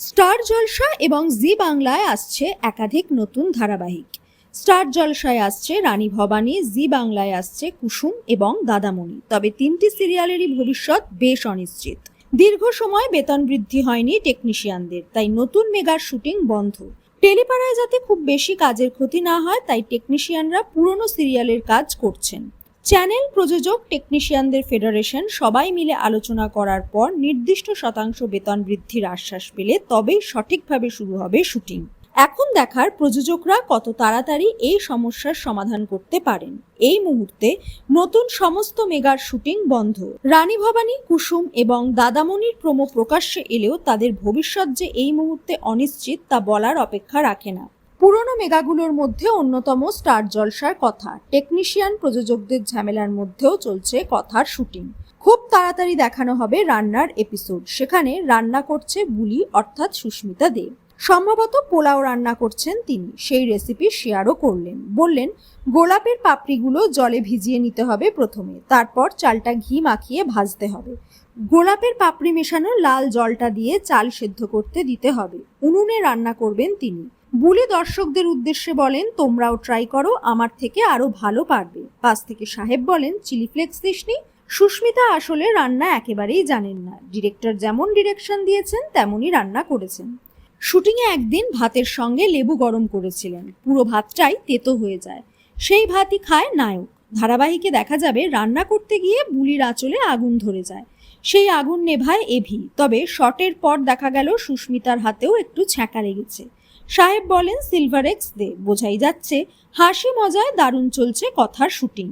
Star জলসা এবং জি বাংলায় আসছে একাধিক নতুন ধারাবাহিক। স্টার জলসায় আসছে রানী ভবানী, জি বাংলায় আসছে কুসুম এবং দাদামণি তবে তিনটি সিরিয়ালেরই ভবিষ্যৎ বেশ অনিশ্চিত। দীর্ঘ সময় বেতন বৃদ্ধি হয়নি টেকনিশিয়ানদের, তাই নতুন মেগার শুটিং বন্ধ। টেলিপাড়ায় যাতে খুব বেশি কাজের ক্ষতি না হয়, তাই টেকনিশিয়ানরা পুরনো সিরিয়ালের কাজ করছেন। চ্যানেল প্রযোজক, টেকনিশিয়ানদের ফেডারেশন সবাই মিলে আলোচনা করার পর নির্দিষ্ট শতাংশ বেতন বৃদ্ধির আশ্বাস পেলে তবেই সঠিকভাবে শুরু হবে শুটিং। এখন দেখার প্রযোজকরা কত তাড়াতাড়ি এই সমস্যার সমাধান করতে পারেন। এই মুহূর্তে নতুন সমস্ত মেগার শুটিং বন্ধ। রানী ভবানী, কুসুম এবং দাদামণির প্রোমো প্রকাশ্যে এলেও তাদের ভবিষ্যৎ যে এই মুহূর্তে অনিশ্চিত তা বলার অপেক্ষা রাখে না। পুরনো মেগাগুলোর মধ্যে অন্যতম স্টার জলসার কথা। টেকনিশিয়ান প্রযোজকদের ঝামেলার মধ্যেও চলছে কথার শুটিং। খুব তাড়াতাড়ি দেখানো হবে রান্নার এপিসোড। সেখানে রান্না করছে বুলি, অর্থাৎ সুস্মিতা দেব সম্ভবত পোলাও রান্না করছেন তিনি। সেই রেসিপি শেয়ারও করলেন। বললেন, গোলাপের পাপড়িগুলো জলে ভিজিয়ে নিতে হবে প্রথমে। তারপর চালটা ঘি মাখিয়ে ভাজতে হবে। গোলাপের পাপড়ি মেশানো লাল জলটা দিয়ে চাল সেদ্ধ করতে দিতে হবে। উনুনে রান্না করবেন তিনি। বুলি দর্শকদের উদ্দেশ্যে বলেন, তোমরাও ট্রাই করো, আমার থেকে আরও ভালো পারবে। পাশ থেকে সাহেব বলেন, চিলি ফ্লেক্স দিসনি? সুস্মিতা আসলে রান্না একেবারেই জানেন না। ডিরেক্টর যেমন ডিরেকশন দিয়েছেন, তেমনই রান্না করেছেন। শুটিংয়ে একদিন ভাতের সঙ্গে লেবু গরম করেছিলেন। পুরো ভাতটাই তেতো হয়ে যায়। সেই ভাতই খায় নায়ক। ধারাবাহিকে দেখা যাবে, রান্না করতে গিয়ে বুলির আঁচলে আগুন ধরে যায়। সেই আগুন নেভায় এভি। তবে শটের পর দেখা গেল সুস্মিতার হাতেও একটু ছ্যাঁকা লেগেছে। সাহেব বলেন সিলভার এক্স দে বোঝাই যাচ্ছে, হাসি মজায় দারুণ চলছে কথার শুটিং।